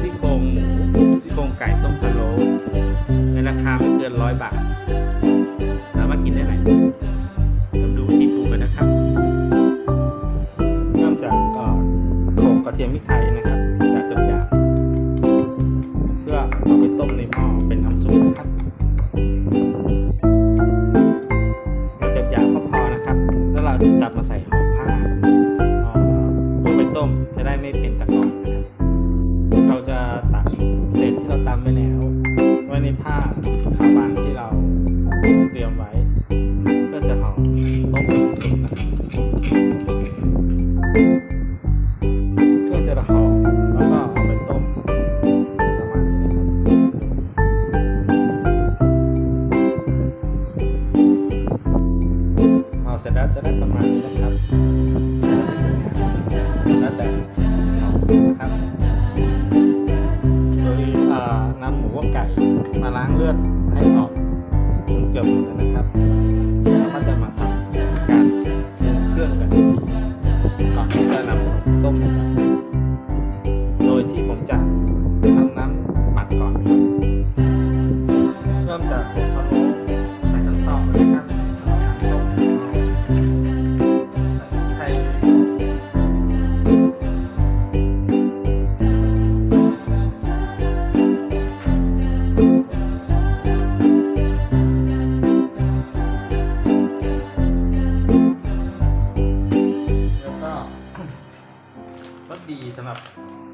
ซี่โครงซี่โครงไก่ต้มพะโล้ในราคาไม่เกินร้อยบาท ในผ้าขาวบางที่เราเตรียมไว้เพื่อจะห่อต้มสุกนะครับเพื่อจะห่อแล้วก็เอาไปต้มประมาณนี้นะครับห่อเสร็จแล้วจะได้ประมาณนี้นะครับ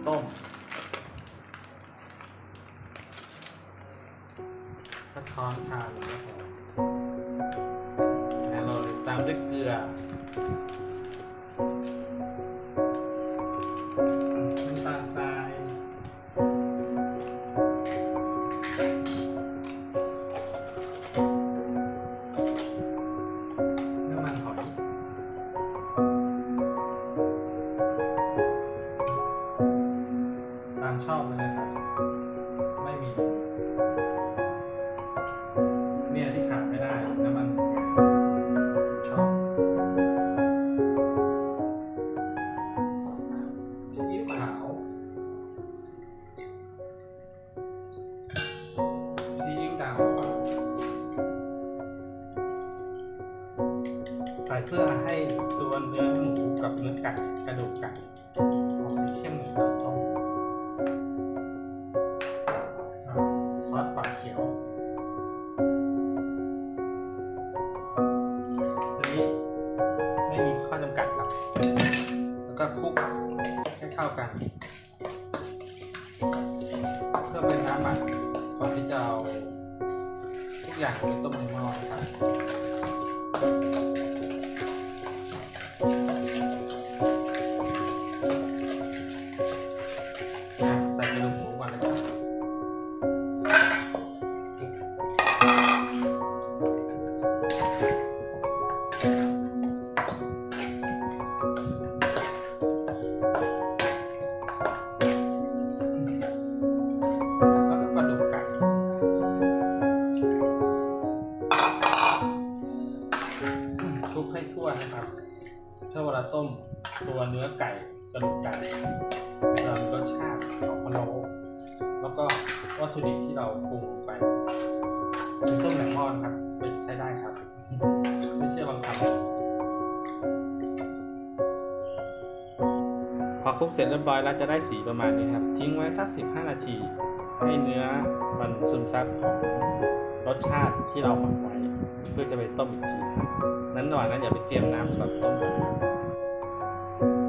ต้มกระท้อนชาหรือว่าแล้วเราตามด้วยเกลือ ใส่เพื่อให้ตัวเนื้อหมูกับเนื้อไก่กระดูกไก่ออกสีเข้มเหมือนกับต้มซอสปลาเขียวตัวนี้ไม่มีข้อจำกัดครับแล้วก็คลุกให้เข้ากัน เพื่อเป็นน้ำหมักก่อนที่จะเอาทุกอย่างไปต้มในหม้อนครับ วัตถุดิบที่เราปรุงลงไปเป็นต้มแหลมหม้อนครับไปใช้ได้ครับไม่เชื่อลองทำพอคลุกเสร็จเรียบร้อยแล้วจะได้สีประมาณนี้ครับ ทิ้งไว้สัก15นาที ให้เนื้อมันซึมซับของรสชาติที่เราหมักไว้ เพื่อจะไปต้มอีกที นั้นระหว่างนั้นอย่าไปเตรียมน้ำสำหรับต้มก่อนนะครับ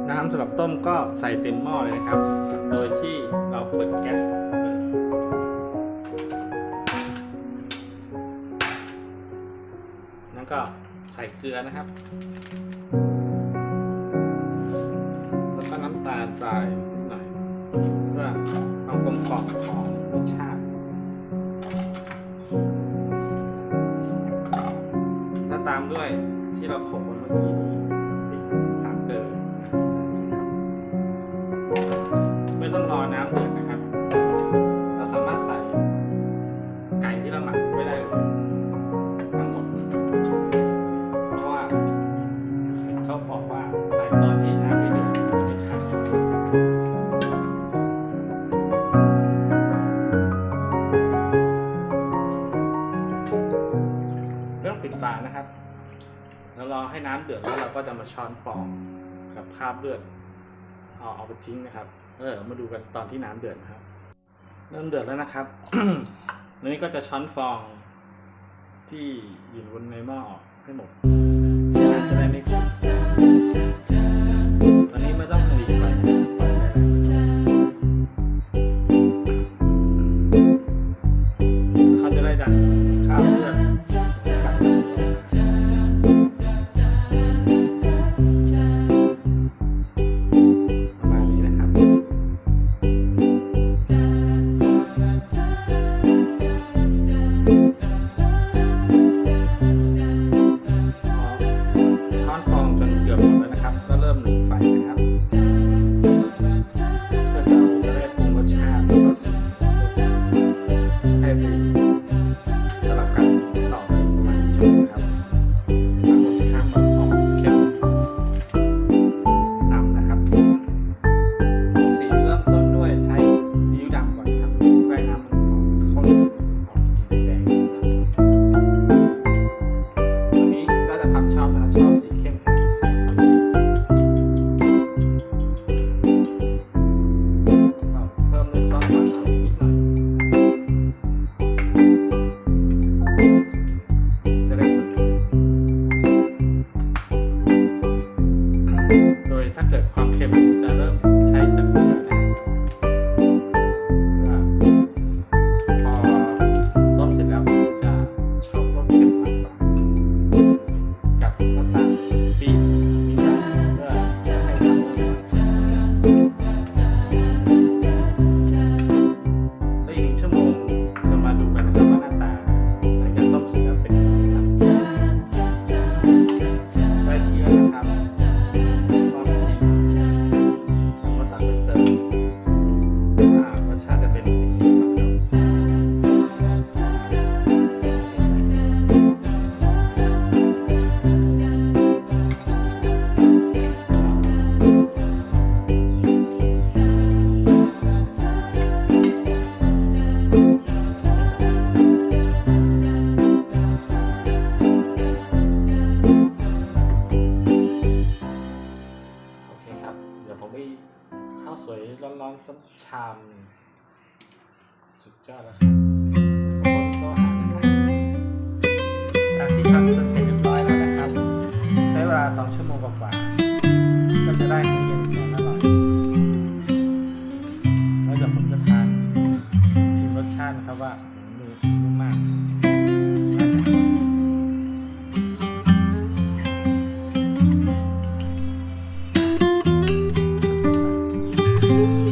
น้ำสำหรับต้มก็ใส่เต็มหม้อเลยนะครับ โดยที่เราเปิดแก๊ส้นก็ใส่เกลือนะครับ แล้วก็น้ำตาลทรายนิดหน่อยเพื่อเอากลมกล่อมของรสชาติ แล้วตามด้วยที่เราโขลกเมื่อกี้นี้ ช้อนฟองกับคราบเลือดเอาเอาไปทิ้งนะครับ เออ มาดูกันตอนที่น้ำเดือดนะครับ เริ่มเดือดแล้วนะครับนี่ก็จะช้อนฟองที่อยู่บนในหม้อออกให้หมดจะได้ไม่นนี้ไม่ต้องหลีกไปเขาจะได้ดันามสุดยอดแล้วครับจากที่ทำจนเสร็จเรียบร้อยแล้วนะครับ ใช้เวลา 2 ชั่วโมงกว่าก็จะได้เย็นแสนอร่อยแล้วเดี๋ยวผมจะทานชิมรสชาตินะครับว่ามีนุ่มมากอืม